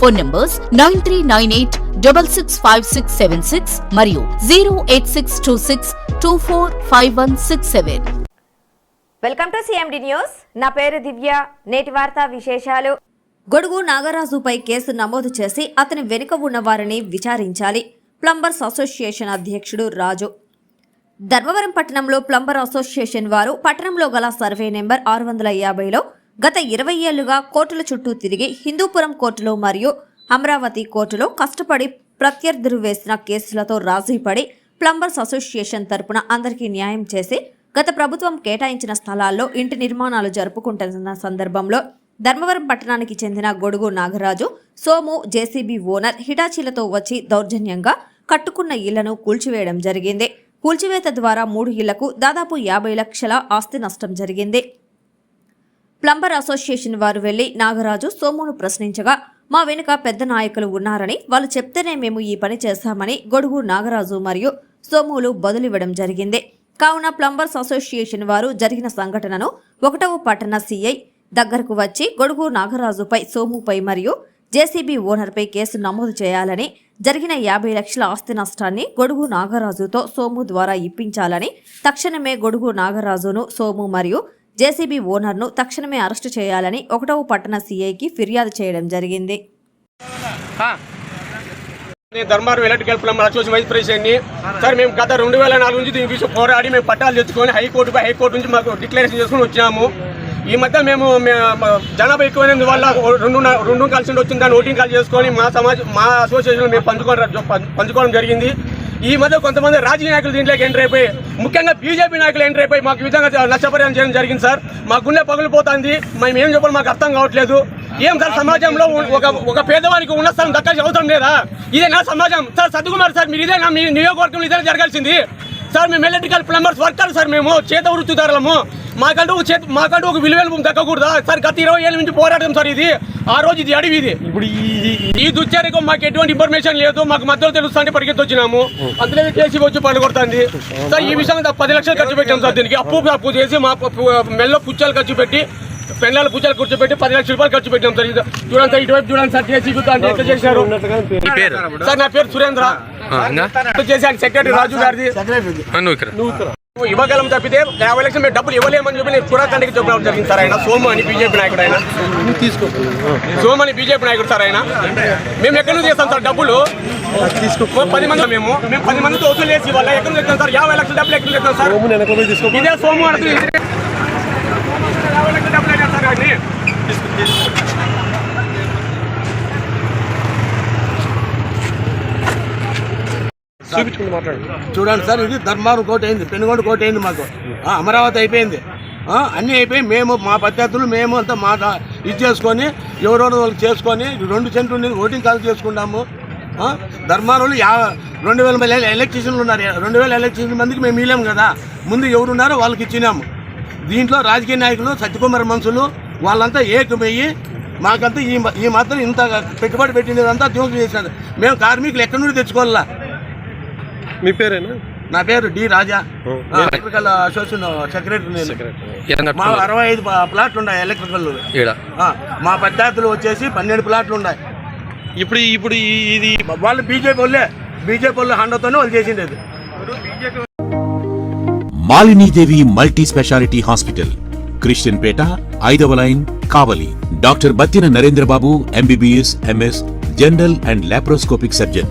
Phone numbers nine three nine eight double six five six seven six మరియు zero eight six two six two four five one six seven. Welcome to CMD news నా పేరు దివ్య. నేటి వార్తా విశేషాలు. గొడుగు నాగరాజుపై case నమోదు చేసి అతని వెనుక ఉన్న వారిని విచారించాలి. ప్లంబర్స్ అసోసియేషన్ అధ్యక్షుడు రాజు. ధర్మవరం పట్టణంలో ప్లంబర్ అసోసియేషన్ వారు పట్టణంలో గల సర్వే నెంబర్ ఆరు వందల యాభైలో గత ఇరవై ఏళ్ళుగా కోర్టుల చుట్టూ తిరిగి హిందూపురం కోర్టులో మరియు అమరావతి కోర్టులో కష్టపడి ప్రత్యర్థులు వేసిన కేసులతో రాజీపడి ప్లంబర్స్ అసోసియేషన్ తరపున అందరికీ న్యాయం చేసి గత ప్రభుత్వం కేటాయించిన స్థలాల్లో ఇంటి నిర్మాణాలు జరుపుకుంటున్న సందర్భంలో ధర్మవరం పట్టణానికి చెందిన గొడుగు నాగరాజు సోము జేసీబీ ఓనర్ హిటాచీలతో వచ్చి దౌర్జన్యంగా కట్టుకున్న ఇళ్ళను కూల్చివేయడం జరిగింది. కూల్చివేత ద్వారా మూడు ఇళ్ళకు దాదాపు యాభై లక్షల ఆస్తి నష్టం జరిగింది. ప్లంబర్ అసోసియేషన్ వారు వెళ్ళి నాగరాజు సోమును ప్రశ్నించగా మా వెనుక పెద్ద నాయకులు ఉన్నారని వాళ్ళు చెప్తేనే మేము ఈ పని చేస్తామని గొడుగు నాగరాజు మరియు సోములు బదులివ్వడం జరిగింది. కావున ప్లంబర్స్ అసోసియేషన్ వారు జరిగిన సంఘటనను ఒకటవ పట్టణ సీఐ దగ్గరకు వచ్చి గొడుగు నాగరాజుపై సోముపై మరియు జేసీబీ ఓనర్పై కేసు నమోదు చేయాలని జరిగిన యాభై లక్షల ఆస్తి నష్టాన్ని గొడుగు నాగరాజుతో సోము ద్వారా ఇప్పించాలని తక్షణమే గొడుగు నాగరాజును సోము మరియు జేసీబీ ఓనర్ను తక్షణమే అరెస్టు చేయాలని ఒకటవ పట్టణ సీఐకి ఫిర్యాదు చేయడం జరిగింది. నేను Dharmaram electrical plumber association vice ప్రెసిడెంట్ని. Sir మేము గత రెండు వేల నాలుగు నుంచి దీని విషయం పోరాడి మేము పట్టాలు తెచ్చుకొని హైకోర్టు పై హైకోర్టు నుంచి మాకు డిక్లరేషన్ చేసుకుని వచ్చినాము. ఈ మధ్య మేము జనాభా ఎక్కువైనందు వల్ల రెండు రెండు కలిసి వచ్చింది దాన్ని ఓటింగ్ కాల్ చేసుకొని మా సమాజం మా అసోసియేషన్ మేము పంచుకోవడం పంచుకోవడం జరిగింది. ఈ మధ్య కొంతమంది రాజకీయ నాయకులు దీంట్లోకి ఎంటర్ అయిపోయి ముఖ్యంగా బీజేపీ నాయకులు ఎంటర్ అయిపోయి మాకు విధంగా నష్టపరిహారం చేయడం జరిగింది సార్. మా గుండె పగిలిపోతుంది. మేము ఏం చెప్పాలి మాకు అర్థం కావట్లేదు. ఏం సార్ సమాజంలో ఒక ఒక పేదవానికి ఉన్న స్థలం దక్కాల్సిన అవసరం లేదా? ఇదే నా సమాజం. సార్ సత్యకుమార్ సార్ మీరు ఇదే నా మీ నియోజకవర్గంలో ఇదే జరగాల్సింది. సార్ మేము ఎలక్ట్రికల్ ప్లంబర్స్ వర్కర్ సార్ మేము చేత వృత్తిదారులము. మాకంటూ చేత మాకంటూ ఒక విలువైన భూమి దక్కకూడదా? సార్ గత ఇరవై ఏళ్ళ నుంచి పోరాటం సార్ ఇది. ఆ రోజు ఇది అడవి ఇది. ఇప్పుడు ఈ దుశ్చర్యకు మాకు ఎటువంటి ఇన్ఫర్మేషన్ లేదు మాకు మధ్యలో తెలుస్తుంటే పరిగెత్తి వచ్చినాము అందులో కేసీ వచ్చి పడగొడుతుంది సార్ ఈ విషయంగా పది లక్షలు ఖర్చు పెట్టాం సార్ దీనికి. అప్పు అప్పు చేసి మా మెల్లో పుచ్చాలు ఖర్చు పెట్టి పెళ్ళాలు పూజలు కూర్చోబెట్టి పది లక్షల రూపాయలు ఖర్చు పెట్టాం సార్ ఇది చూడండి సార్ ఇటువైపు చూడండి సార్ చేసి అంటే ఎట్లా చేశారు? సార్ నా పేరు సురేంద్ర. ఆయన సెక్రటరీ రాజు గారిది. ఇవ్వగలం తప్పితే యాభై లక్షలు మేము డబ్బులు ఇవ్వలేమని చెప్పి నేను పురాఖండకి చెప్పడం జరిగింది సార్ ఆయన. సోము అని బీజేపీ నాయకుడు ఆయన. తీసుకో సోము అని బీజేపీ నాయకుడు సార్ ఆయన. మేము ఎక్కడి నుంచి చేస్తాం సార్ డబ్బులు? తీసుకో పది మంది మేము. మేము పది మందితో వసూలు చేసి వాళ్ళ ఎక్కడి నుంచి సార్? యాభై లక్షల డబ్బులు ఎక్కడి సార్? ఇదే సోము అనుకుని యాభై లక్షల డబ్బులు అయినా సార్ వాడిని చూడండి సార్ ఇది ధర్మారం కోట అయింది. పెనుగొండ కోట అయింది మాకు. అమరావతి అయిపోయింది. అన్నీ అయిపోయి మేము మా ప్రత్యర్థులు మేము అంతా మా ఇది చేసుకొని ఎవరెవరు వాళ్ళు చేసుకొని రెండు సెంట్లు ఓటింగ్ కాల్ చేసుకున్నాము ఆ, ధర్మారంలో యా రెండు వేల మంది ఎలక్ట్రీషియన్లు ఉన్నారు. రెండు వేల ఎలక్ట్రీషియన్ మందికి మేము ఇవ్వలేము కదా. ముందు ఎవరున్నారో వాళ్ళకి ఇచ్చినాము. దీంట్లో రాజకీయ నాయకులు సత్యకుమార్ మనుషులు వాళ్ళంతా ఏకమయ్యి మాకంతా ఈ ఈ మాత్రం ఇంత పెట్టుబడి పెట్టినదంతా దూరం చేసినారు. మేము కార్మికులు ఎక్కడి నుండి తెచ్చుకోవాలా? మీ పేరేనా? నా పేరు D Raja. Electrical association secretary నేను. మా అరవై ఐదు ప్లాట్లు ఉన్నాయి ఎలక్ట్రికల్. మా పద్ధతులు వచ్చేసి పన్నెండు ప్లాట్లు ఉన్నాయి ఇప్పుడు ఇప్పుడు ఇది వాళ్ళు బీజేపీ వాళ్ళే. బీజేపీ వాళ్ళు హండతోనే వాళ్ళు చేసిండేది Malinidevi multi speciality hospital. Christian Peta ఐదవ line Kavali. Doctor Battina Narendrababu MBBS MS general and laparoscopic surgeon.